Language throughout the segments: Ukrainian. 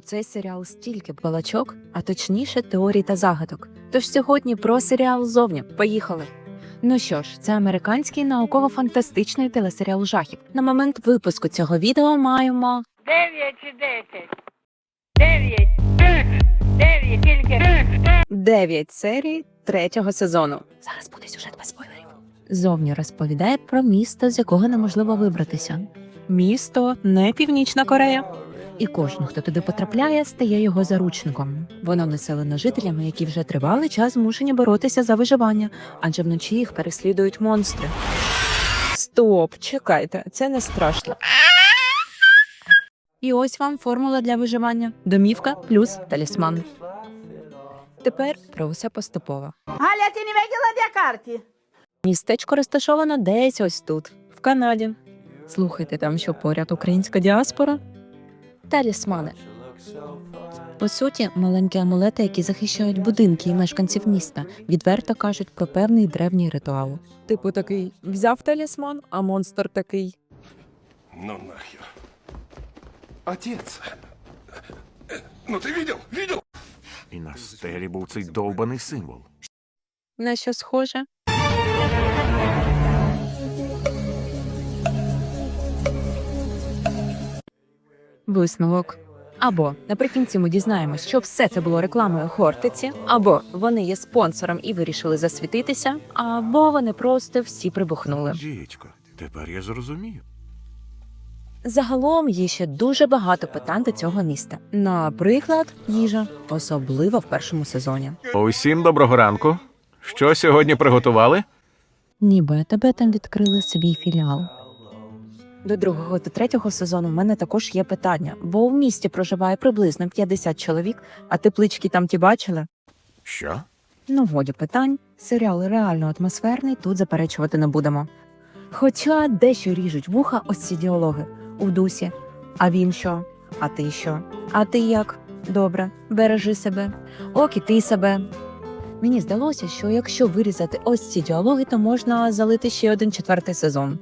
Про цей серіал стільки балачок, а точніше теорій та загадок. Тож сьогодні про серіал зовні. Поїхали. Ну що ж, це американський науково-фантастичний телесеріал жахів. На момент випуску цього відео маємо Дев'ять чи десять? Дев'ять. Дев'ять, тільки. 9 серій третього сезону. Зараз буде сюжет без спойлерів. Зовні розповідає про місто, з якого неможливо вибратися. Місто не Північна Корея. І кожен, хто туди потрапляє, стає його заручником. Воно населено жителями, які вже тривалий час змушені боротися за виживання, адже вночі їх переслідують монстри. Стоп, чекайте, це не страшно. І ось вам формула для виживання: домівка плюс талісман. Тепер про усе поступово. Галя, ти не виділа де карті? Містечко розташовано десь ось тут, в Канаді. Слухайте, там що поряд українська діаспора? Талісмани. По суті, маленькі амулети, які захищають будинки і мешканців міста, відверто кажуть про певний древній ритуал. Типу такий взяв талісман, а монстр такий. Ну нахер. Отец. Ну ты видел? Видел? І на стелі був цей довбаний символ. На що схоже? Висновок. Або наприкінці ми дізнаємось, що все це було рекламою Хортиці, або вони є спонсором і вирішили засвітитися, або вони просто всі прибухнули. Дідько, тепер я зрозумів. Загалом є ще дуже багато питань до цього міста. Наприклад, їжа, особливо в першому сезоні. Усім доброго ранку. Що сьогодні приготували? Ніби тебе там відкрили свій філіал. До другого та третього сезону в мене також є питання, бо в місті проживає приблизно 50 чоловік, а теплички там ті бачили? Що? Ну, годі питань. Серіал реально атмосферний, тут заперечувати не будемо. Хоча дещо ріжуть вуха ось ці діалоги у дусі. А він що? А ти що? А ти як? Добре, бережи себе. Ок, і ти себе. Мені здалося, що якщо вирізати ось ці діалоги, то можна залити ще один четвертий сезон.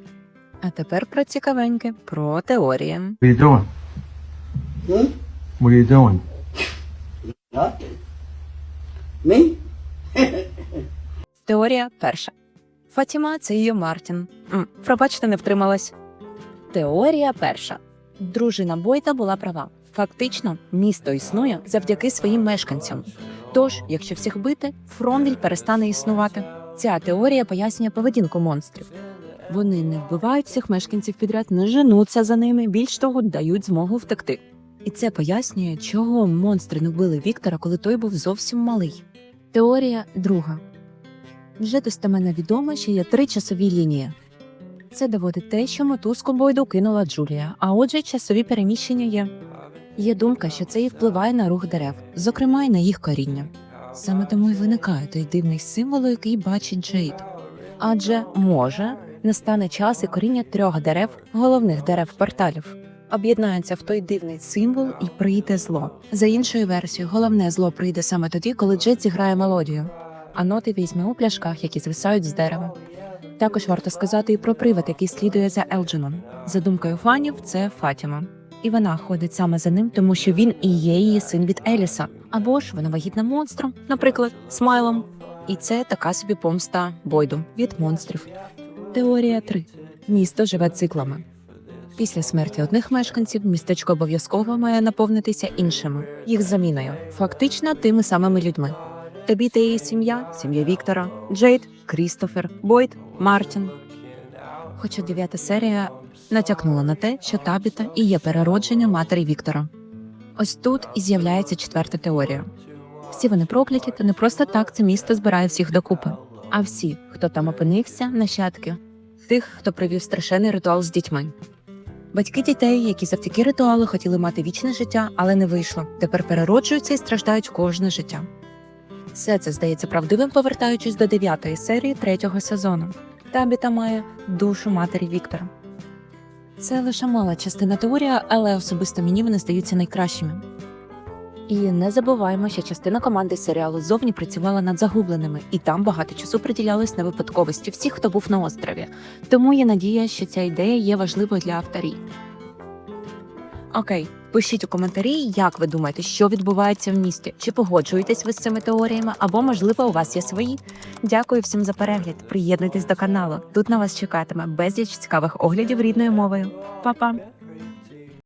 А тепер про цікавеньке, про теорії. What are you doing? What are you doing? Nothing. Me? Теорія перша. Фатіма це її Мартін. М, пробачте, не втрималась. Теорія перша. Дружина Бойта була права. Фактично, місто існує завдяки своїм мешканцям. Тож, якщо всіх бити, Фромвіль перестане існувати. Ця теорія пояснює поведінку монстрів. Вони не вбивають всіх мешканців підряд, не женуться за ними, більш того, дають змогу втекти. І це пояснює, чого монстри не вбили Віктора, коли той був зовсім малий. Теорія друга. Вже достеменно відомо, що є три часові лінії. Це доводить те, що мотузку Бойду кинула Джулія, а отже, часові переміщення є. Є думка, що це і впливає на рух дерев, зокрема й на їх коріння. Саме тому й виникає той дивний символ, який бачить Джейд. Адже може настане час і коріння трьох дерев, головних дерев порталів, об'єднаються в той дивний символ і прийде зло. За іншою версією, головне зло прийде саме тоді, коли Джейд зіграє мелодію а ноти візьме у пляшках, які звисають з дерева. Також варто сказати і про привид, який слідує за Елджином. За думкою фанів, це Фатіма. І вона ходить саме за ним, тому що він і є її син від Еліса. Або ж вона вагітна монстром, наприклад, смайлом. І це така собі помста Бойду від монстрів. Теорія 3. Місто живе циклами. Після смерті одних мешканців містечко обов'язково має наповнитися іншими, їх заміною, фактично тими самими людьми. Тобі та її сім'я, сім'я Віктора, Джейд, Крістофер, Бойд, Мартін. Хоча дев'ята серія натякнула на те, що Табіта і є переродження матері Віктора. Ось тут і з'являється четверта теорія. Всі вони прокляті, та не просто так це місто збирає всіх докупи. А всі, хто там опинився, нащадки, тих, хто провів страшенний ритуал з дітьми. Батьки дітей, які завдяки ритуалу хотіли мати вічне життя, але не вийшло. Тепер перероджуються і страждають кожне життя. Все це здається правдивим, повертаючись до дев'ятої серії третього сезону. Табіта має душу матері Віктора. Це лише мала частина теорії, але особисто мені вони здаються найкращими. І не забуваємо, що частина команди серіалу зовні працювала над загубленими, і там багато часу приділялось на випадковості всіх, хто був на острові. Тому є надія, що ця ідея є важливою для авторів. Окей, Пишіть у коментарі, як ви думаєте, що відбувається в місті, чи погоджуєтесь ви з цими теоріями, або можливо у вас є свої. Дякую всім за перегляд. Приєднуйтесь до каналу. Тут на вас чекатиме безліч цікавих оглядів рідною мовою. Па-па!